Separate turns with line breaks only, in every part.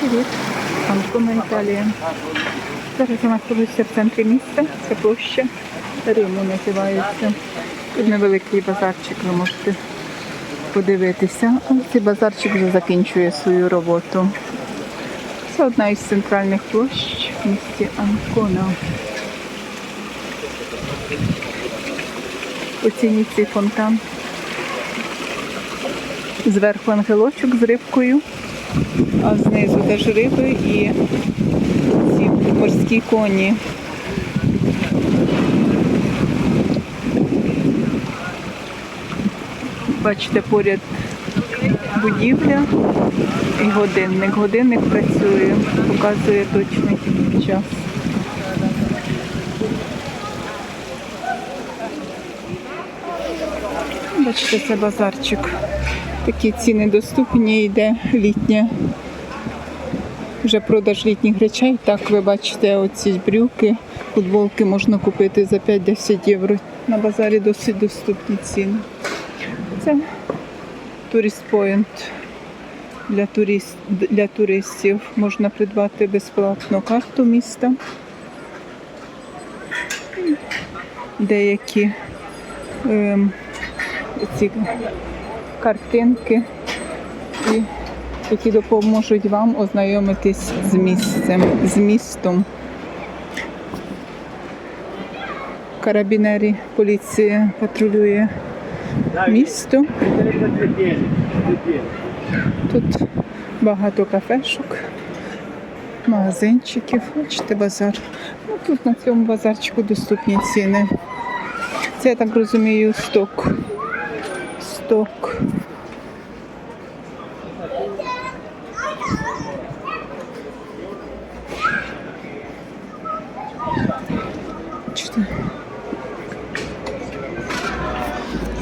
Привіт, Анкона Італія. Зараз я знаходжуся в центрі міста, це площа Риму називається. Тут невеликий базарчик, ви можете подивитися. А цей базарчик вже закінчує свою роботу. Це одна із центральних площ в місті Анкона. Оцініть цей фонтан. Зверху ангелочок з рибкою, а знизу теж риби і ці морські коні. Бачите, поряд будівля і годинник. Годинник працює, показує точний час. Бачите, це базарчик. Такі ціни доступні, йде літня. Вже продаж літніх речей. Так, ви бачите, оці брюки, футболки можна купити за 5-10 євро. На базарі досить доступні ціни. Це Point для, турист, для туристів. Можна придбати безплатно карту міста. Деякі ем, ці картинки, які допоможуть вам ознайомитись з місцем, з містом. Карабінері, поліція патрулює місто. Тут багато кафешок, магазинчиків. Бачите, базар. Ну, тут на цьому базарчику доступні ціни. Це, я так розумію, сток. Бачите?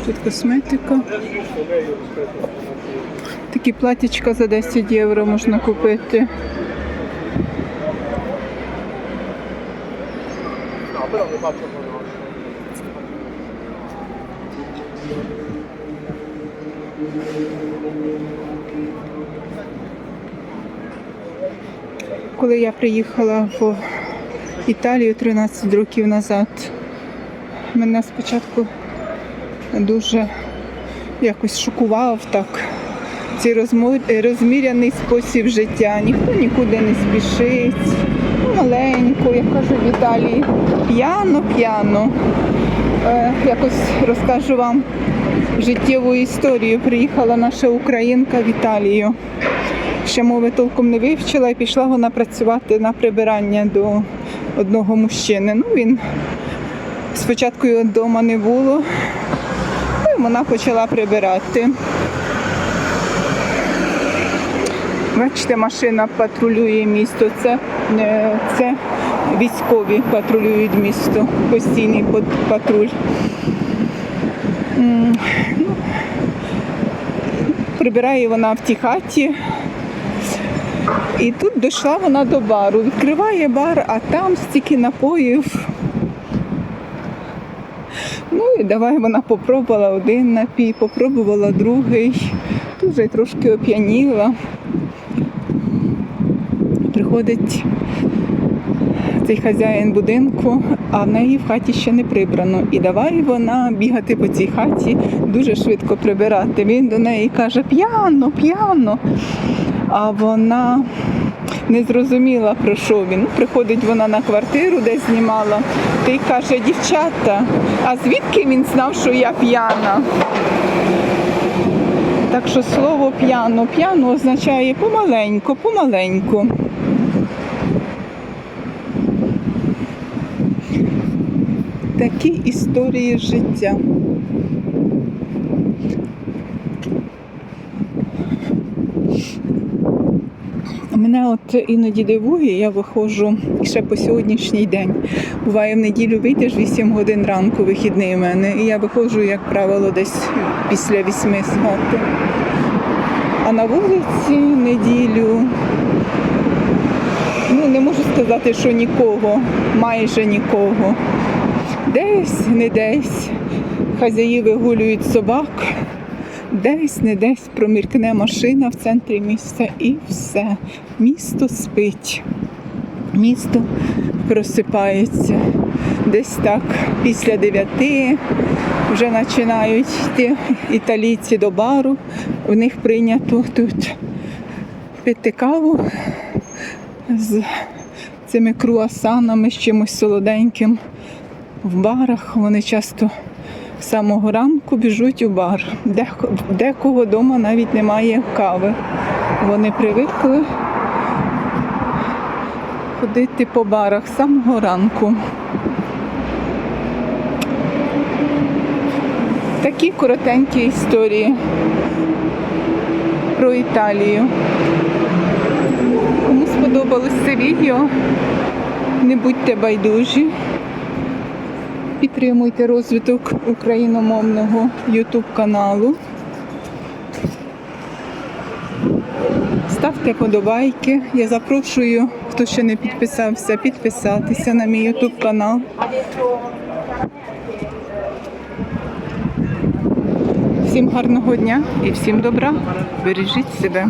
Тут косметика. Такі платічка за 10 євро можна купити. Коли я приїхала в Італію 13 років назад, мене спочатку дуже якось шокував так. Цей розміряний спосіб життя. Ніхто нікуди не спішить. Ну, Маленько, як кажуть в Італії, п'яно-п'яно. Е, якось розкажу вам життєву історію. Приїхала наша українка в Італію. Ще мови толком не вивчила і пішла вона працювати на прибирання до одного мужчини. Ну, він спочатку його вдома не було, ну, і вона почала прибирати. Бачите, машина патрулює місто. Це, е, це військові патрулюють місто, постійний патруль. Прибирає вона в тій хаті. І тут дійшла вона до бару. Відкриває бар, а там стільки напоїв. Ну і давай вона попробувала один напій, попробувала другий. Тут вже трошки оп'яніла. Приходить цей хазяїн будинку, а в неї в хаті ще не прибрано. І давай вона бігати по цій хаті, дуже швидко прибирати. Він до неї каже: п'яно, п'яно. А вона не зрозуміла, про що він. Приходить вона на квартиру, де знімала. Ти каже, дівчата, а звідки він знав, що я п'яна? Так що слово п'яно, п'яно означає помаленьку, помаленьку. Такі історії життя. Мене от іноді дивує, я виходжу ще по сьогоднішній день. Буває в неділю вийдеш 8 годин ранку, вихідний у мене, і я виходжу, як правило, десь після 8 з хати. А на вулиці неділю ну не можу сказати, що нікого, майже нікого. Десь, не десь. Хазяї вигулюють собак, десь не десь проміркне машина в центрі міста і все. Місто спить. Місто просипається. Десь так після дев'яти вже починають йти італійці до бару. У них прийнято тут пити каву з цими круасанами, з чимось солоденьким в барах. Вони часто з самого ранку біжуть у бар. Декого вдома навіть немає кави. Вони привикли ходити по барах з самого ранку. Такі коротенькі історії про Італію. Кому сподобалось це відео, не будьте байдужі. Підтримуйте розвиток україномовного YouTube каналу. Ставте подобайки. Я запрошую, хто ще не підписався, підписатися на мій YouTube канал. Всім гарного дня і всім добра. Бережіть себе.